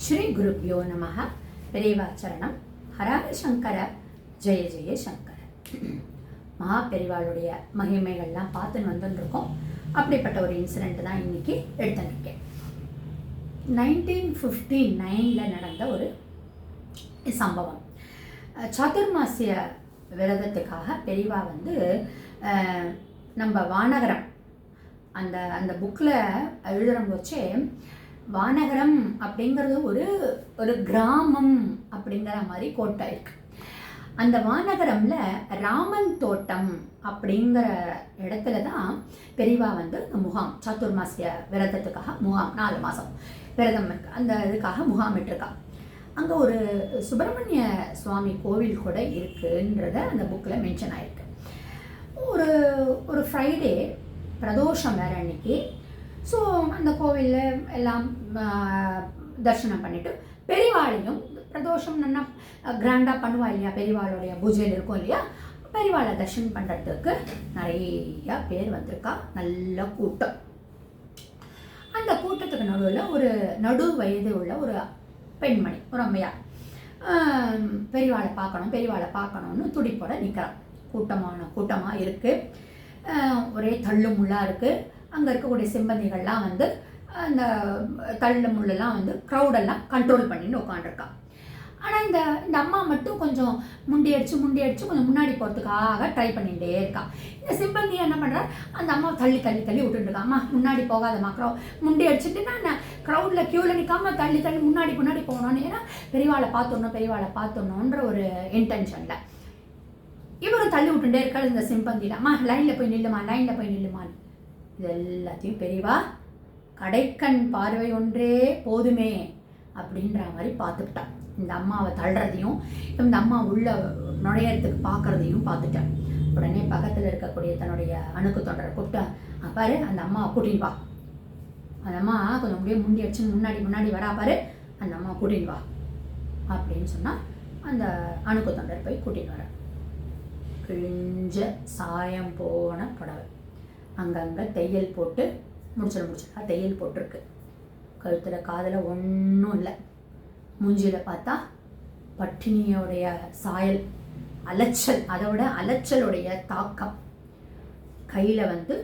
ஸ்ரீ குருப்யோ நமக பெரியவாச்சரணம் ஹரார சங்கர. ஜெய ஜெய சங்கர. மகா பெரிவாளுடைய மகிமைகள்லாம் பார்த்துன்னு வந்துருக்கோம் அப்படிப்பட்ட ஒரு இன்சிடெண்ட் தான் இன்னைக்கு எடுத்துருக்கேன். நைன்டீன் ஃபிஃப்டி நைனில் நடந்த ஒரு சம்பவம். சாதுர்மாசிய விரதத்துக்காக பெரிவா வந்து நம்ம வானகரம் அந்த அந்த புக்கில் எழுதுகிற போச்சே வானகரம் அப்படிங்கிறது ஒரு ஒரு கிராமம் அப்படிங்கிற மாதிரி கோட்டை இருக்கு. அந்த வானகரம்ல ராமன் தோட்டம் அப்படிங்கிற இடத்துல தான் பெரியவா வந்து முகாம் சாத்துர்மாசிய விரதத்துக்காக முகாம் நாலு மாதம் விரதம் இருக்கு. அந்த இதுக்காக முகாமிட்டிருக்கா அங்கே ஒரு சுப்பிரமணிய சுவாமி கோவில் கூட இருக்குன்றத அந்த புக்கில் மென்ஷன் ஆயிருக்கு. ஒரு ஒரு ஃப்ரைடே பிரதோஷம் வேறு அன்னைக்கு ஸோ அந்த கோவிலில் எல்லாம் ஆ, தரிசனம் பண்ணிட்டு பெரியவாளையும் பிரதோஷம் நல்லா கிராண்டாக பண்ணுவா இல்லையா பெரியவாளுடைய பூஜையில் இருக்கும் இல்லையா பெரியவாளை தர்ஷனம் பண்ணுறதுக்கு நிறையா பேர் வந்திருக்கா. நல்ல கூட்டம். அந்த கூட்டத்துக்கு நடுவில் ஒரு நடு வயது உள்ள ஒரு பெண்மணி ஒரு அம்மையார் பெரியவாளை பார்க்கணும் பெரியவாளை பார்க்கணும்னு துடிப்போட நிற்கிறான் கூட்டமான கூட்டமாக இருக்குது ஒரே தள்ளுமுள்ளாக இருக்குது அங்கே இருக்கக்கூடிய சிம்பந்திகள்லாம் வந்து அந்த தள்ள முள்ளெல்லாம் வந்து க்ரௌடெல்லாம் கண்ட்ரோல் பண்ணின்னு உட்காண்டிருக்கா ஆனால் இந்த இந்த அம்மா மட்டும் கொஞ்சம் முண்டி அடிச்சு முண்டி அடிச்சு கொஞ்சம் முன்னாடி போகிறதுக்காக ட்ரை பண்ணிகிட்டே இருக்கா. இந்த சிம்பந்தி என்ன பண்ணுறா அந்த அம்மா தள்ளி தள்ளி தள்ளி விட்டுட்டு அம்மா முன்னாடி போகாதம்மா க்ரௌ முண்டி அடிச்சுட்டு நான் க்ரௌடில் க்யூவில் நிற்காம தள்ளி தள்ளி முன்னாடி முன்னாடி போகணும்னு. ஏன்னா பெரியவாளை பார்த்துடணும் பெரியவாளை பார்த்துடணுன்ற ஒரு இன்டென்ஷனில் இவரும் தள்ளி விட்டுட்டே இருக்காரு இந்த சிம்பந்தியில். அம்மா லைனில் போய் நில்லுமா லைனில் போய் நில்லுமான்னு. இது எல்லாத்தையும் பெரியவா கடைக்கண் பார்வை ஒன்றே போதுமே அப்படின்ற மாதிரி பார்த்துக்கிட்டான் இந்த அம்மாவை தள்ளுறதையும் இந்த அம்மா உள்ள நுழையறதுக்கு பார்க்குறதையும் பார்த்துட்டேன் உடனே பக்கத்தில் இருக்கக்கூடிய தன்னுடைய அணுக்கு தொண்டரை கூப்பிட்டா "அங்க பாரு அந்த அம்மாவை கூட்டின்னு வா. அந்த அம்மா கொஞ்சம் அப்படியே முண்டி அடிச்சு முன்னாடி முன்னாடி வரா பாரு. அந்த அம்மா கூட்டின்னு வா. அப்படின்னு சொன்னால் அந்த அணுக்கு தொண்டர் போய் கூட்டின்னு வர கிழிஞ்ச சாயம் போன புடவை. அங்கங்கே தையல் போட்டு முடிச்சிட முடிச்சிடா. தையல் போட்டிருக்கு. கழுத்தில் காதில் ஒன்றும் இல்லை. மூஞ்சியில் பார்த்தா பட்டினியோடைய சாயல் அலைச்சல் அதோட அலைச்சலுடைய தாக்கம். கையில் வந்து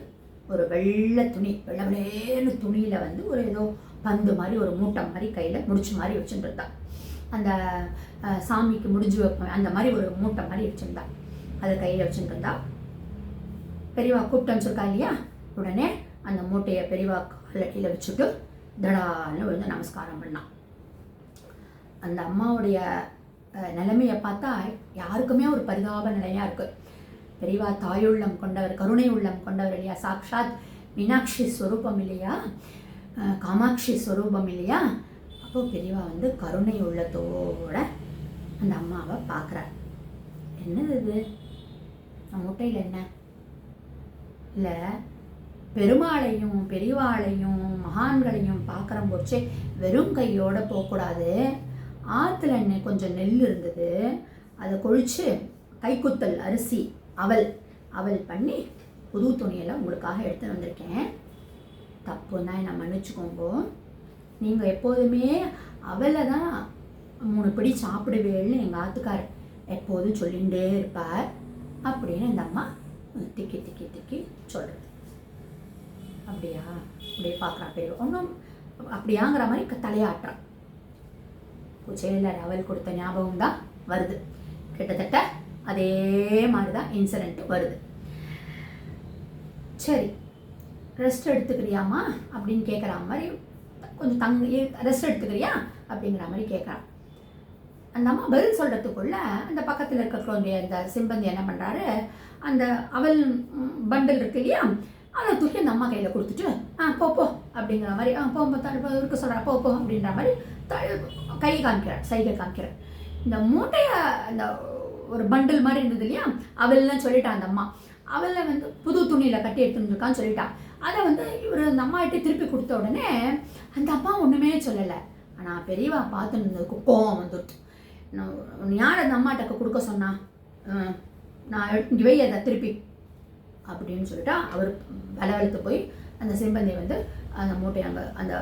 ஒரு வெள்ளை துணி வெள்ளை வெள்ளேன்னு துணியில் வந்து ஒரு ஏதோ பந்து மாதிரி ஒரு மூட்டை மாதிரி கையில் முடிச்சு மாதிரி வச்சுட்டுருந்தான் அந்த சாமிக்கு முடிஞ்சு வைப்போம் அந்த மாதிரி ஒரு மூட்டை மாதிரி வச்சுருந்தா. அதை கையில் வச்சுட்டுருந்தா பெரியவா கூப்பிட்டு வச்சிருக்கா இல்லையா? உடனே அந்த மூட்டையை பெரியவா காலடியில் வச்சுட்டு தடான்னு விழுந்து நமஸ்காரம் பண்ணான். அந்த அம்மாவுடைய நிலைமையை பார்த்தா யாருக்குமே ஒரு பரிதாப நிலையாக இருக்குது பெரியவா தாயுள்ளம் கொண்டவர் கருணை உள்ளம் கொண்டவர் இல்லையா? சாக்ஷாத் மீனாட்சி ஸ்வரூபம் இல்லையா? காமாட்சி ஸ்வரூபம் இல்லையா? அப்போது பெரியவா வந்து கருணை உள்ளத்தோட அந்த அம்மாவை பார்க்குறார். என்னது இது? முட்டையில் என்ன? இல்லை பெருமாளையும் பெரியவாளையும் மகான்களையும் பார்க்குற போச்சே வெறும் கையோட போகக்கூடாது. ஆற்றுல நெ- கொஞ்சம் நெல் இருந்தது. அதை கொழித்து கைக்குத்தல் அரிசி அவல் அவல் பண்ணி புது துணியெல்லாம் உங்களுக்காக எடுத்து வந்திருக்கேன். தப்புன்னா என்னை மன்னிச்சுக்கோங்க. நீங்கள் எப்போதுமே அவலை தான் மூணு பிடி சாப்பிடுவேன்னு எங்கள் ஆத்துக்கார் எப்போதும் சொல்லிகிட்டே இருப்பார். அப்படின்னு இந்த அம்மா திக்கி திக்கி திக்கி சொல்கிறது அப்படியா? அப்படியே பார்க்குறான் பெரிய ஒன்றும் அப்படியாங்கிற மாதிரி தலையாட்டுறான். பூச்சையில் ரவல் கொடுத்த ஞாபகம் தான் வருது. கிட்டத்தட்ட அதே மாதிரி தான் இன்சிடெண்ட் வருது. சரி ரெஸ்ட் எடுத்துக்கிறியாம்மா? அப்படின்னு கேட்குற மாதிரி கொஞ்சம் தங்க ரெஸ்ட் எடுத்துக்கிறியா? அப்படிங்கிற மாதிரி கேட்குறான் அந்த அம்மா பதில் சொல்கிறதுக்குள்ள அந்த பக்கத்தில் இருக்கக்கூடிய அந்த சிம்பந்தி என்ன பண்ணுறாரு அந்த அவள் பண்டில் இருக்கு இல்லையா? அதை தூக்கி அந்த அம்மா கையில் கொடுத்துட்டு ஆ போ போ அப்படிங்கிற மாதிரி ஆ போ போ, இருக்க சொல்கிறா போ போ அப்படின்ற மாதிரி த- கை காமிக்கிறார் சைகை காமிக்கிறார் இந்த மூட்டையை இந்த ஒரு பண்டில் மாதிரி இருந்தது இல்லையா? அவள்லாம் சொல்லிட்டான் அந்த அம்மா. அவளை வந்து புது துணியில் கட்டி எடுத்துட்டு இருக்கான்னு சொல்லிட்டான் அதை வந்து இவர் அந்த அம்மாகிட்ட திருப்பி கொடுத்த உடனே அந்த அப்பா ஒன்றுமே சொல்லலை. ஆனால் பெரியவா பார்த்து இருந்ததுக்கு கோவம் வந்துடுச்சு நான் யார் அந்த அம்மாட்டக்கு கொடுக்க சொன்னா? நான் இங்கே வை அதை திருப்பி அப்படின்னு சொல்லிட்டா அவர் வளவழுத்து போய் அந்த சிம்பந்தியை வந்து அந்த மூட்டையை அங்கே அந்த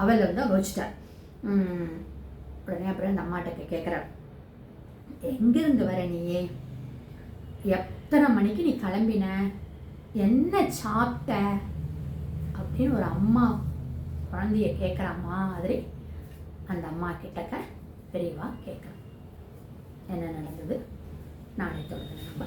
அவலில் வந்து அங்கே வச்சுட்டார். உடனே அப்புறம் அந்த அம்மாட்ட கேட்குறார் எங்கேருந்து வர நீயே எத்தனை மணிக்கு நீ கிளம்பின? என்ன சாப்பிட்ட? அப்படின்னு ஒரு அம்மா குழந்தைய கேட்குற மாதிரி அந்த அம்மா கிட்டக்க விரைவாக கேட்குறேன் என்ன நடந்தது? நாளை தொடர்ந்து நம்ம